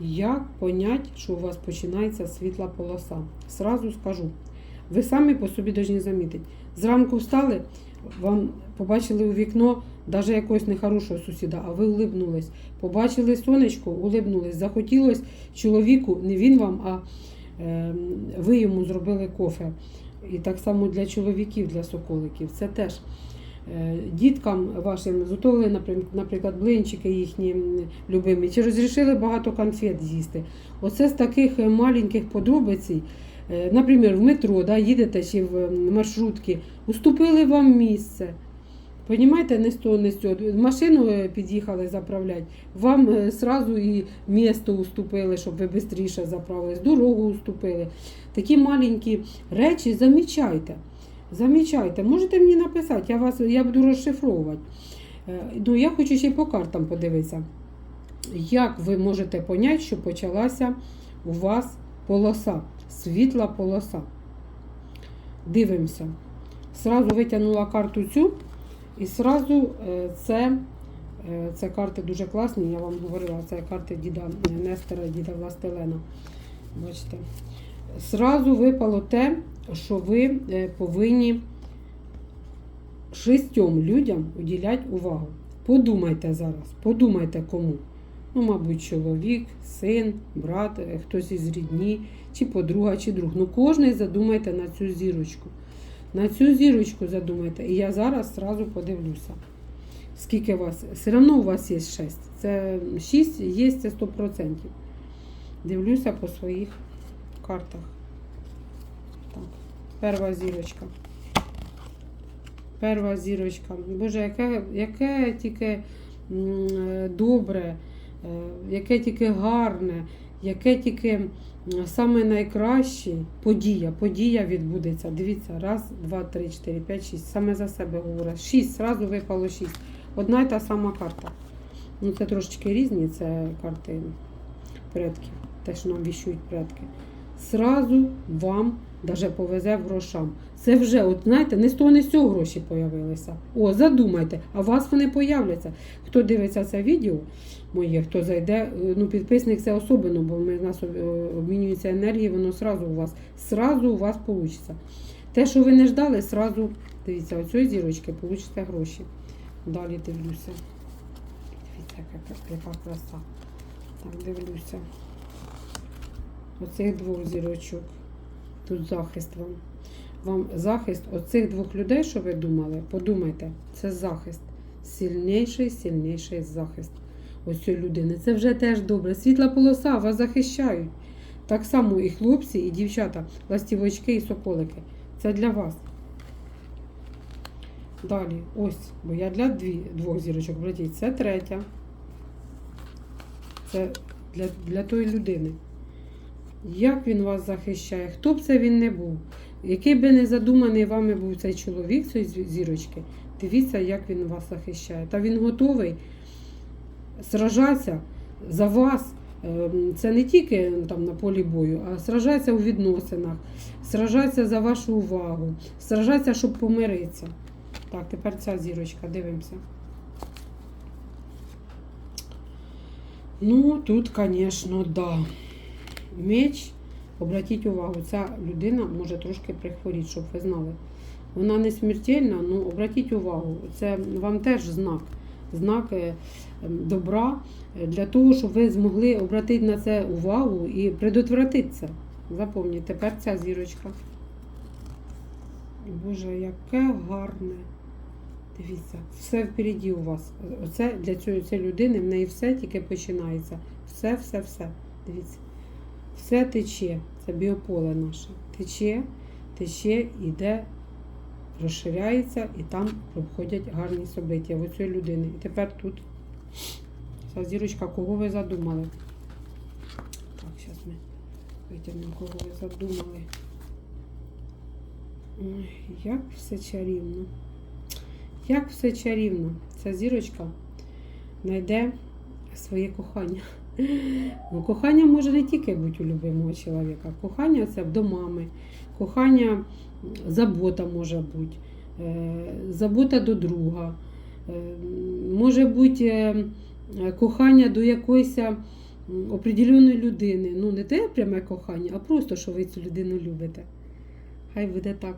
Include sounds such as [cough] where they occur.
Як понять, що у вас починається світла полоса? Сразу скажу. Ви самі по собі повинні замітити. Зранку встали, вам побачили у вікно навіть якогось нехорошого сусіда, а ви улибнулись. Побачили сонечко, улибнулись. Захотілось чоловіку, не він вам, а е, ви йому зробили кофе. І так само для чоловіків, для соколиків. Це теж діткам вашим зготовили, наприклад, блинчики їхні любимі, чи розрішили багато конфет з'їсти. Оце з таких е, маленьких подробиць, е, наприклад, в метро да, їдете чи в м, маршрутці, уступили вам місце. Понімаєте, не з не з. Машину е, під'їхали заправляти, вам е, сразу і місто уступили, щоб ви швидше заправились, дорогу уступили. Такі маленькі речі замічайте. Замічайте. Можете мені написати, я, вас, я буду розшифровувати. Е, Ну, я хочу ще й по картам подивитися. Як ви можете поняти, що почалася у вас полоса, світла полоса? Дивимося. Сразу витягнула карту цю, і сразу е, це, е, це карти дуже класні, я вам говорила, це карти діда Нестора, діда Властелена. Бачите. Сразу випало те, що ви е, повинні шістьом людям уділяти увагу. Подумайте зараз, подумайте кому. Ну, мабуть, чоловік, син, брат, е, хтось із рідні, чи подруга, чи друг. Ну, кожний задумайте на цю зірочку. На цю зірочку задумайте. І я зараз сразу подивлюся. Скільки у вас? Все одно у вас є 6. Це 6 є це 100%. Дивлюся по своїх картах. Так, перша зірочка. Перша зірочка. Боже, яке, яке тільки е, добре, е, яке тільки гарне, яке тільки саме найкраще подія. Подія відбудеться. Дивіться, раз, два, три, чотири, п'ять, шість. Саме за себе говорить. Шість, зразу випало шість. Одна й та сама карта. Ну, це трошечки різні, це карти предків. Те, що нам віщують предки. Сразу вам даже повезе в грошам. Це вже, от знаєте, не з того, не з цього гроші появилися. О, задумайте, а у вас вони появляться. Хто дивиться це відео моє, хто зайде, е, ну підписник це особливо, бо ми, нас е, обмінюється енергія, воно сразу у вас, сразу у вас вийде. Те, що ви не ждали, сразу, дивіться, оцієї зірочки получите гроші. Далі дивлюся. Дивіться, яка, краса. Так, дивлюся. Оцих двох зірочок. Тут захист вам. Вам захист оцих двох людей, що ви думали, подумайте, це захист. Сильніший, сильніший захист. Ось цієї людини. Це вже теж добре. Світла полоса, вас захищають. Так само і хлопці, і дівчата, ластівочки і соколики. Це для вас. Далі, ось, бо я для дві, двох зірочок, братіть, це третя. Це для, для тої людини. Як він вас захищає? Хто б це він не був? Який би не задуманий вами був цей чоловік, цієї зі- зірочки, дивіться, як він вас захищає. Та він готовий сражатися за вас. Ем, Це не тільки там на полі бою, а сражатися у відносинах, сражатися за вашу увагу, сражатися, щоб помиритися. Так, тепер ця зірочка, дивимося. Ну, тут, звісно, да. Меч, обратіть увагу, ця людина може трошки прихворіти, щоб ви знали. Вона не смертельна, ну обратіть увагу, це вам теж знак, знак е, ем, добра е, для того, щоб ви змогли обратити на це увагу і предотвратити це. Запам'ятайте, тепер ця зірочка. Боже, яке гарне. Дивіться, все впереді у вас. Оце для цієї людини в неї все тільки починається. Все, все, все. Дивіться. Все тече. Це біополе наше. Тече, тече, іде, розширяється і там проходять гарні собиття в цієї людини. І тепер тут ця зірочка, кого ви задумали. Так, зараз ми витягнемо, кого ви задумали. Ой, як все чарівно. Як все чарівно. Ця зірочка знайде своє кохання. [laughs] Ну, кохання може не тільки бути у любимого чоловіка. Кохання це до мами, кохання, забота може бути, е, забота до друга, е, може бути е, кохання до якоїсь определеної людини. Ну, не те пряме кохання, а просто, що ви цю людину любите. Хай буде так.